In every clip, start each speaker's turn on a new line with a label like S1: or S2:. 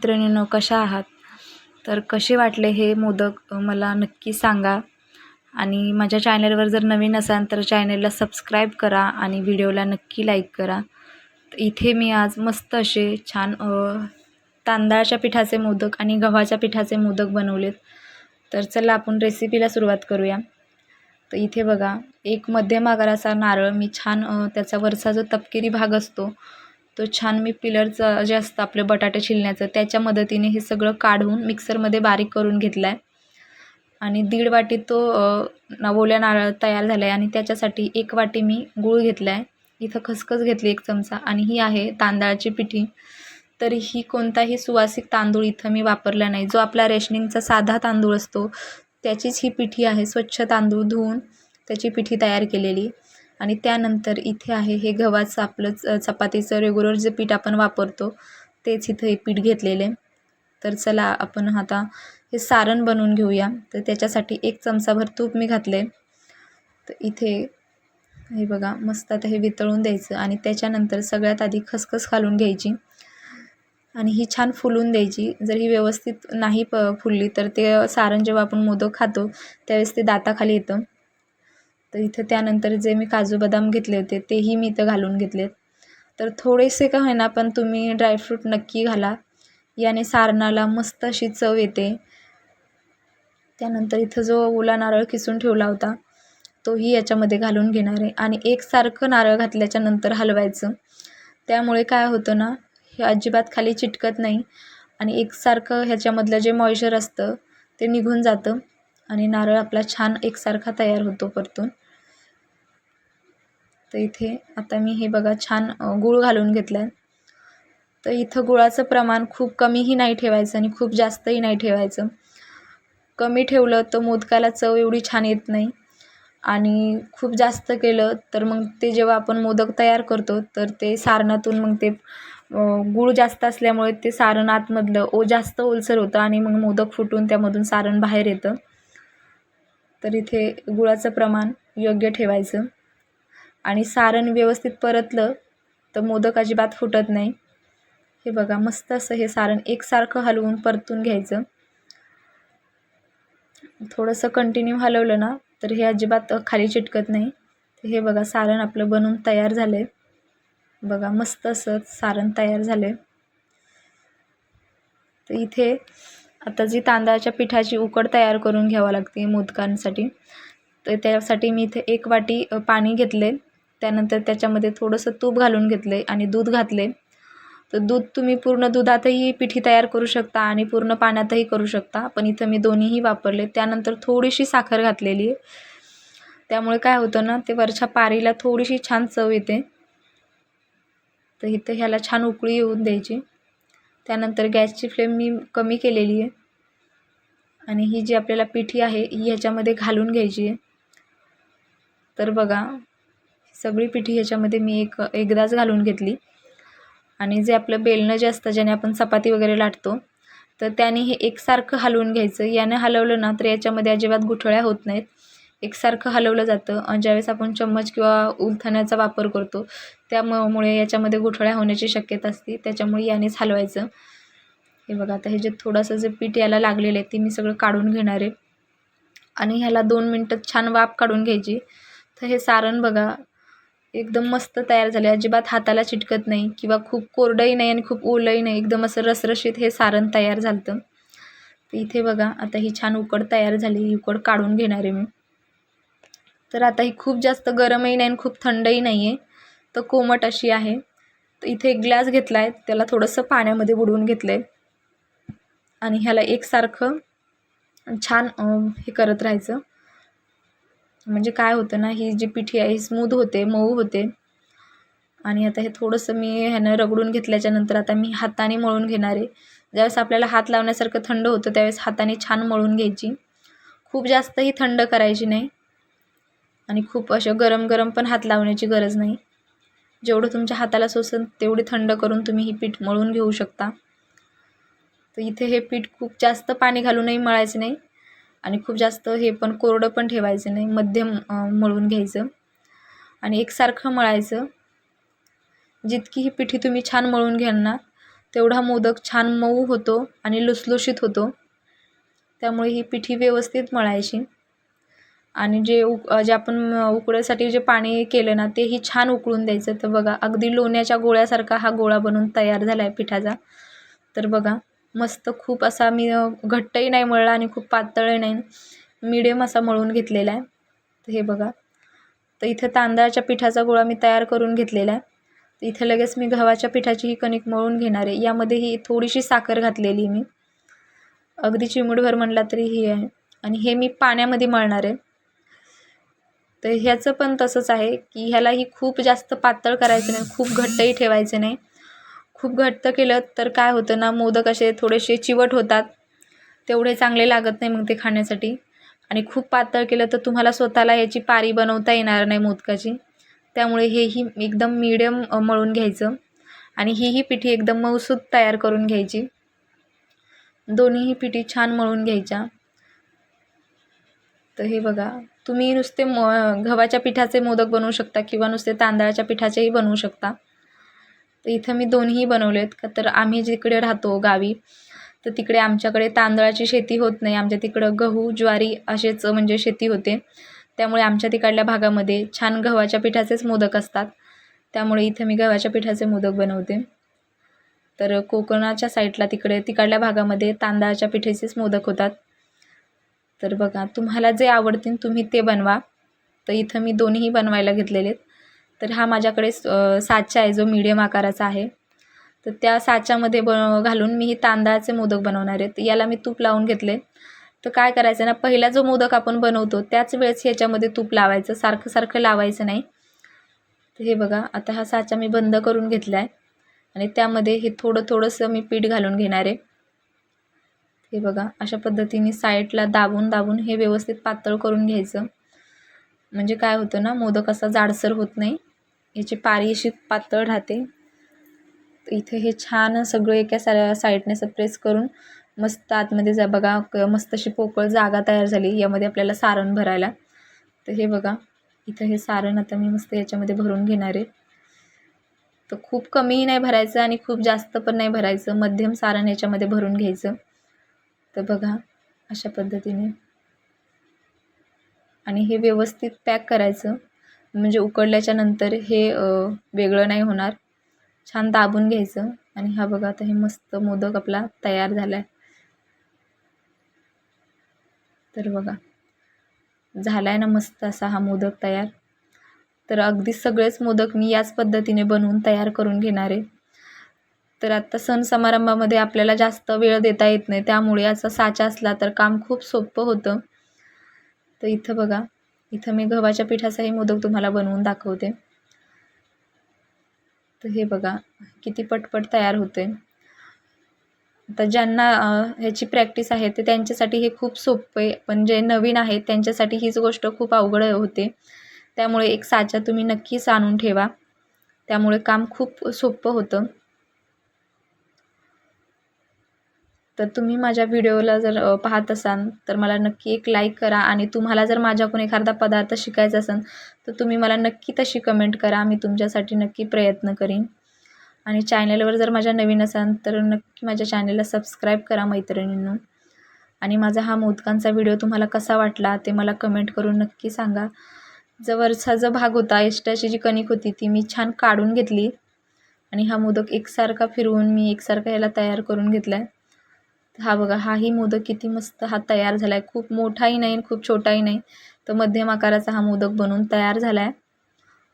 S1: मैत्रिणींनो कशा आहात? तर कसे वाटले हे मोदक मला नक्की सांगा. आणि माझ्या चॅनलवर जर नवीन असाल तर चॅनलला सबस्क्राईब करा आणि व्हिडिओला नक्की लाईक करा. तर इथे मी आज मस्त असे छान तांदळाच्या पिठाचे मोदक आणि गव्हाच्या पिठाचे मोदक बनवलेत. तर चला आपण रेसिपीला सुरुवात करूया. तर इथे बघा एक मध्यम आकाराचा नारळ मी छान त्याचा वरचा जो तपकिरी भाग असतो तो छान मी पिलरचं जे असतं आपलं बटाटे छिलण्याचं त्याच्या मदतीने हे सगळं काढून मिक्सरमध्ये बारीक करून घेतला आहे आणि दीड वाटी तो ओल्या नारळ तयार झाला आहे आणि त्याच्यासाठी एक वाटी मी गूळ घेतला आहे इथं खसखस घेतली एक चमचा आणि ही आहे तांदळाची पिठी. तर ही कोणताही सुवासिक तांदूळ इथं मी वापरला नाही. जो आपला रेशनिंगचा साधा तांदूळ असतो त्याचीच ही पिठी आहे. स्वच्छ तांदूळ धुवून त्याची पिठी तयार केलेली. आणि त्यानंतर इथे आहे हे गव्हाचं आपलं चपातीचं रेग्युलर जे पीठ आपण वापरतो तेच इथं हे पीठ घेतलेले. तर चला आपण आता हे सारण बनवून घेऊया. तर त्याच्यासाठी एक चमचाभर तूप मी घातले. तर इथे हे बघा मस्त आता हे वितळून द्यायचं आणि त्याच्यानंतर सगळ्यात आधी खसखस घालून घ्यायची. आणि ही छान फुलून द्यायची. जर ही व्यवस्थित नाही प फुलली तर ते सारण जेव्हा आपण मोदक खातो त्यावेळेस ते दाताखाली येतं. तर इथं त्यानंतर जे मी काजू बदाम घेतले होते तेही मी इथं घालून घेतलेत. तर थोडेसे का होईना पण तुम्ही ड्रायफ्रूट नक्की घाला. याने सारणाला मस्त अशी चव येते. त्यानंतर इथं जो ओला नारळ किसून ठेवला होता तोही याच्यामध्ये घालून घेणार आहे. आणि एकसारखं नारळ घातल्याच्या नंतर हलवायचं. त्यामुळे काय होतं ना हे अजिबात खाली चिटकत नाही. आणि एकसारखं ह्याच्यामधलं जे मॉइश्चर असतं ते निघून जातं. आणि नारळ आपला छान एकसारखा तयार होतो परतून. तर इथे आता मी हे बघा छान गूळ घालून घेतला आहे तर इथं गुळाचं प्रमाण खूप कमीही नाही ठेवायचं आणि खूप जास्तही नाही ठेवायचं. कमी ठेवलं तर मोदकाला चव एवढी छान येत नाही. आणि खूप जास्त केलं तर मग ते जेव्हा आपण मोदक तयार करतो तर ते सारणातून मग ते गूळ जास्त असल्यामुळे ते सारण आतमधलं ओ जास्त ओलसर होतं आणि मग मोदक फुटून त्यामधून सारण बाहेर येतं. तर इथे गुळाचं प्रमाण योग्य ठेवायचं. आणि सारण व्यवस्थित परतलं तर मोदक अजिबात फुटत नाही. हे बघा मस्त असं हे सारण एकसारखं हलवून परतून घ्यायचं. थोडंसं कंटिन्यू हलवलं ना तर हे अजिबात खाली चिटकत नाही. हे बघा सारण आपलं बनून तयार झालं आहे बघा मस्त असं सारण तयार झालं आहे तर इथे आता जी तांदळाच्या पिठाची उकड तयार करून घ्यावं लागते मोदकांसाठी तर त्यासाठी मी इथे एक वाटी पाणी घेतले. त्यानंतर त्याच्यामध्ये थोडंसं तूप घालून घेतले आणि दूध घातले. तर दूध तुम्ही पूर्ण दुधातही पिठी तयार करू शकता आणि पूर्ण पाण्यातही करू शकता. पण इथं मी दोन्हीही वापरले. त्यानंतर थोडीशी साखर घातलेली आहे. त्यामुळे काय होतं ना ते वरच्या पारीला थोडीशी छान चव येते. तर इथं ह्याला छान उकळी येऊन द्यायची. त्यानंतर गॅसची फ्लेम मी कमी केलेली आहे. आणि ही जी आपल्याला पिठी आहे ही ह्याच्यामध्ये घालून घ्यायची आहे. तर बघा सगळी पिठी ह्याच्यामध्ये मी एक एकदाच घालून घेतली. आणि जे आपलं बेलणं जे असतं ज्याने आपण चपाती वगैरे लाटतो तर त्याने हे एकसारखं हलवून घ्यायचं. याने हलवलं ना तर याच्यामध्ये अजिबात गुठळ्या होत नाहीत. एकसारखं हलवलं जातं आणि ज्यावेळेस आपण चम्मच किंवा उलथण्याचा वापर करतो त्यामुळे याच्यामध्ये गुठळ्या होण्याची शक्यता असते. त्याच्यामुळे यानेच हलवायचं. हे बघा आता हे जे थोडंसं जे पीठ याला लागलेलं आहे ते मी सगळं काढून घेणार आहे. आणि ह्याला दोन मिनटं छान वाफ काढून घ्यायची. तर हे सारण बघा एकदम मस्त तयार झाले. अजिबात हाताला चिटकत नाही किंवा खूप कोरडंही नाही आणि खूप ओलंही नाही. एकदम असं रसरशीत हे सारण तयार झालं तर इथे बघा आता ही छान उकड तयार झाली. ही उकड काढून घेणार आहे मी. तर आता ही खूप जास्त गरमही नाही आणि खूप थंडही नाही आहे. तर कोमट अशी आहे. तर इथे एक ग्लास घेतला आहे त्याला थोडंसं पाण्यामध्ये बुडवून घेतलं आहे आणि ह्याला एकसारखं छान हे करत राहायचं. म्हणजे काय होतं ना ही जी पिठी आहे ही स्मूद होते मऊ होते. आणि आता हे थोडंसं मी ह्यानं रगडून घेतल्याच्यानंतर आता मी हाताने मळून घेणार आहे. ज्यावेळेस आपल्याला हात लावण्यासारखं थंड होतं त्यावेळेस हाताने छान मळून घ्यायची. खूप जास्तही थंड करायची नाही. आणि खूप असं गरम गरम पण हात लावण्याची गरज नाही. जेवढं तुमच्या हाताला सोसन तेवढी थंड करून तुम्ही ही पीठ मळून घेऊ शकता. तर इथे हे पीठ खूप जास्त पाणी घालूनही मळायचं नाही आणि खूप जास्त हे पण कोरडं पण ठेवायचं नाही मध्यम मळून घ्यायचं. आणि एकसारखं मळायचं. जितकी ही पिठी तुम्ही छान मळून घ्याल ना तेवढा मोदक छान मऊ होतो आणि लुसलुशीत होतो. त्यामुळे ही पिठी व्यवस्थित मळायची. आणि जे उक जे आपण उकडायसाठी जे पाणी केलं ना तेही छान उकळून द्यायचं. तर बघा अगदी लोण्याच्या गोळ्यासारखा हा गोळा बनून तयार झाला आहे पिठाचा. तर बघा मस्त खूप असा मी घट्टही नाही मळला आणि खूप पातळही नाही. मिडियम असा मळून घेतलेला आहे. तर हे बघा. तर इथं तांदळाच्या पिठाचा गोळा मी तयार करून घेतलेला आहे. तर इथं लगेच मी गव्हाच्या पिठाची ही कणिक मळून घेणार आहे. यामध्ये ही थोडीशी साखर घातलेली मी. अगदी चिमूटभर म्हणला तरी ही आहे. आणि हे मी पाण्यामध्ये मळणार आहे. तर ह्याचं पण तसंच आहे की ह्यालाही खूप जास्त पातळ करायचं नाही खूप घट्टही ठेवायचं नाही. खूप घट्ट केलं तर काय होतं ना मोदक असे थोडेसे चिवट होतात. तेवढे चांगले लागत नाही मग ते खाण्यासाठी. आणि खूप पातळ केलं तर तुम्हाला स्वतःला याची पारी बनवता येणार नाही मोदकाची. त्यामुळे हेही एकदम मिडियम मळून घ्यायचं. आणि ही ही पिठी एकदम मऊसूद तयार करून घ्यायची. दोन्हीही पिठी छान मळून घ्यायच्या. तर हे बघा तुम्ही नुसते म गव्हाच्या पिठाचे मोदक बनवू शकता किंवा नुसते तांदळाच्या पिठाचेही बनवू शकता. तर इथं मी दोन्ही बनवलेत का तर आम्ही जिकडे राहतो गावी तर तिकडे आमच्याकडे तांदळाची शेती होत नाही. आमच्या तिकडं गहू ज्वारी असेच म्हणजे शेती होते. त्यामुळे आमच्या तिकडल्या भागामध्ये छान गव्हाच्या पिठाचेच मोदक असतात. त्यामुळे इथं मी गव्हाच्या पिठाचे मोदक बनवते. तर कोकणाच्या साईडला तिकडे तिकडल्या भागामध्ये तांदळाच्या पिठेचेच मोदक होतात. तर बघा तुम्हाला जे आवडतील तुम्ही ते बनवा. तर इथं मी दोन्ही बनवायला घेतलेले तर हा माझ्याकडे साचा आहे जो मीडियम आकाराचा आहे. तर त्या साच्यामध्ये ब घालून मी ही तांदळाचे मोदक बनवणार आहेत. याला मी तूप लावून घेतले. तर काय करायचं ना पहिला जो मोदक आपण बनवतो त्याच वेळेस ह्याच्यामध्ये तूप लावायचं. सारखं सारखं लावायचं नाही. तर हे बघा आता हा साचा मी बंद करून घेतला आहे आणि त्यामध्ये हे थोडं थोडंसं मी पीठ घालून घेणार आहे. हे बघा अशा पद्धतीने साईडला दाबून दाबून हे व्यवस्थित पातळ करून घ्यायचं. म्हणजे काय होतं ना मोदक असा जाडसर होत नाही. याची पारी अशी पातळ राहते. इथे हे छान सगळं एका सा साईडने असं प्रेस करून मस्त आतमध्ये जा बघा मस्त अशी पोकळ जागा तयार झाली. यामध्ये आपल्याला सारण भरायला. तर हे बघा इथं हे सारण आता मी मस्त याच्यामध्ये भरून घेणार आहे. तर खूप कमीही नाही भरायचं आणि खूप जास्त पण नाही भरायचं. मध्यम सारण याच्यामध्ये भरून घ्यायचं. तर बघा अशा पद्धतीने. आणि हे व्यवस्थित पॅक करायचं. म्हणजे उकडल्याच्या नंतर हे वेगळं नाही होणार. छान दाबून घ्यायचं. आणि हा बघा आता हे मस्त मोदक आपला तयार झाला आहे तर बघा झाला आहे ना मस्त असा हा मोदक तयार. तर अगदी सगळेच मोदक मी याच पद्धतीने बनवून तयार करून घेणार आहे. तर आत्ता सण समारंभामध्ये आपल्याला जास्त वेळ देता येत नाही. त्यामुळे असा साचा असला तर काम खूप सोपं होतं. तर इथं बघा इथं मी गव्हाच्या पिठाचाही मोदक तुम्हाला बनवून दाखवते. तर हे बघा किती पटपट तयार होते आता ज्यांना ह्याची प्रॅक्टिस आहे ते त्यांच्यासाठी हे खूप सोपं आहे. पण जे नवीन आहेत त्यांच्यासाठी हीच गोष्ट खूप अवघड होते. त्यामुळे एक साचा तुम्ही नक्कीच आणून ठेवा. त्यामुळे काम खूप सोपं होतं. तर तुम्ही माझ्या व्हिडिओला जर पाहत असाल तर मला नक्की एक लाईक करा आणि तुम्हाला जर माझ्याकडून एखादा पदार्थ शिकायचा असेल तर तुम्ही मला नक्की तशी कमेंट करा. मी तुमच्यासाठी नक्की प्रयत्न करीन. आणि चॅनलवर जर माझ्या नवीन असाल तर नक्की माझ्या चॅनलला सबस्क्राईब करा मैत्रिणींनो. आणि माझा हा मोदकांचा व्हिडिओ तुम्हाला कसा वाटला ते मला कमेंट करून नक्की सांगा. जवळचा जो भाग होता एष्टाची जी कणिक होती ती मी छान काढून घेतली. आणि हा मोदक एकसारखा फिरवून मी एकसारखा याला तयार करून घेतला आहे हा बघा हाही मोदक किती मस्त हा तयार झाला आहे खूप मोठाही नाही खूप छोटाही नाही. तर मध्यम आकाराचा हा मोदक बनवून तयार झाला आहे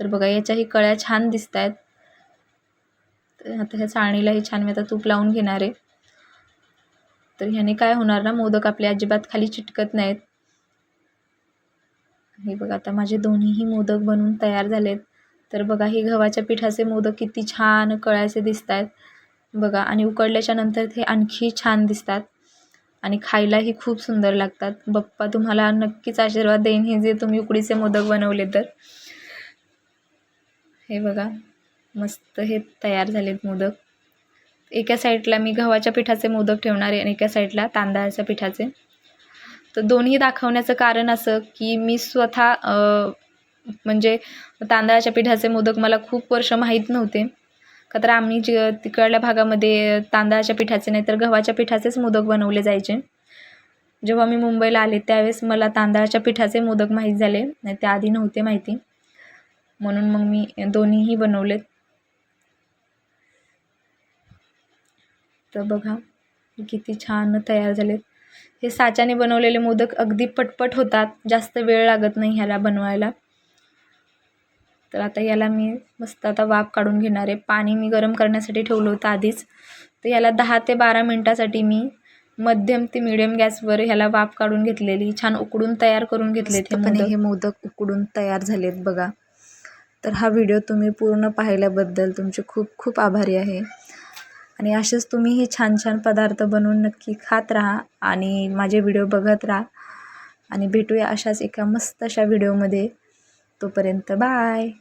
S1: तर बघा याच्याही कळ्या छान दिसत आहेत तर आता ह्या चाळणीलाही छान मी आता तूप लावून घेणार आहे. तर ह्याने काय होणार ना मोदक आपले अजिबात खाली चिटकत नाहीत. हे बघा आता माझे दोन्हीही मोदक बनवून तयार झालेत. तर बघा हे गव्हाच्या पिठाचे मोदक किती छान कळ्याचे दिसत आहेत बघा आणि उकडल्याच्या नंतर ते आणखी छान दिसतात. आणि खायलाही खूप सुंदर लागतात. बप्पा तुम्हाला नक्कीच आशीर्वाद देईन हे जे तुम्ही उकडीचे मोदक बनवले तर. हे बघा मस्त हे तयार झालेत मोदक. एका साईडला मी गव्हाच्या पिठाचे मोदक ठेवणार आहे आणि एका साईडला तांदळाच्या पिठाचे. तर दोन्ही दाखवण्याचं कारण असं की मी स्वतः म्हणजे तांदळाच्या पिठाचे मोदक मला खूप वर्ष माहीत नव्हते. का तर आम्ही जे तिकडल्या भागामध्ये तांदळाच्या पिठाचे नाही तर गव्हाच्या पिठाचेच मोदक बनवले जायचे. जेव्हा मी मुंबईला आले त्यावेळेस मला तांदळाच्या पिठाचे मोदक माहीत झाले. नाही त्याआधी नव्हते माहिती. म्हणून मग मी दोन्हीही बनवलेत. तर बघा किती छान तयार झालेत. हे साच्याने बनवलेले मोदक अगदी पटपट होतात. जास्त वेळ लागत नाही ह्याला बनवायला. तर आता याला मी मस्त आता वाफ काढून घेणार आहे. पाणी मी गरम करण्यासाठी ठेवलं होतं आधीच. तर याला दहा ते बारा मिनटासाठी मी मध्यम ते मिडियम गॅसवर ह्याला वाफ काढून घेतलेली. छान उकडून तयार करून घेतले ते हे मोदक उकडून तयार झालेत बघा. तर हा व्हिडिओ तुम्ही पूर्ण पाहिल्याबद्दल तुमचे खूप खूप आभारी आहे. आणि असेच तुम्हीही छान छान पदार्थ बनवून नक्की खात राहा आणि माझे व्हिडिओ बघत राहा. आणि भेटूया अशाच एका मस्त अशा व्हिडिओमध्ये तोपर्यंत बाय